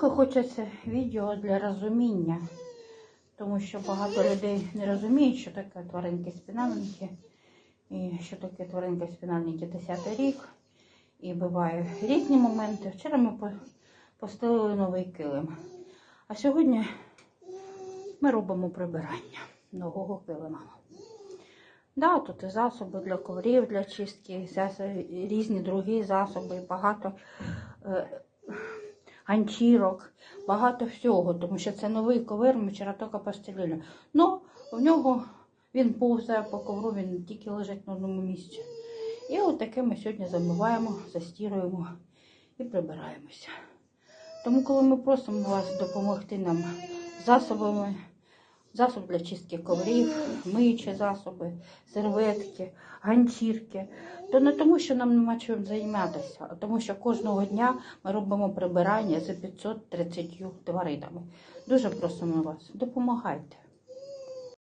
Трохи хочеться відео для розуміння, тому що багато людей не розуміють, що таке тваринки спінальники, і що таке тваринки спінальники 10 рік. І бувають різні моменти. Вчора ми по- постелили новий килим. А сьогодні ми робимо прибирання нового килима. Да, тут і засоби для коврів, для чистки, різні другі засоби, багато е, ганчірок, багато всього, тому що це новий ковер, ми вчора. Ну, в нього він повзає по ковру, він тільки лежить на одному місці. І от таке ми сьогодні замиваємо, застіруємо і прибираємося. Тому, коли ми просимо вас допомогти нам засобами, засоб для чистки коврів, миючі засоби, серветки, ганчірки, то не тому, що нам нема чим займатися, а тому, що кожного дня ми робимо прибирання за 530 тваринами. Дуже просимо вас, допомагайте.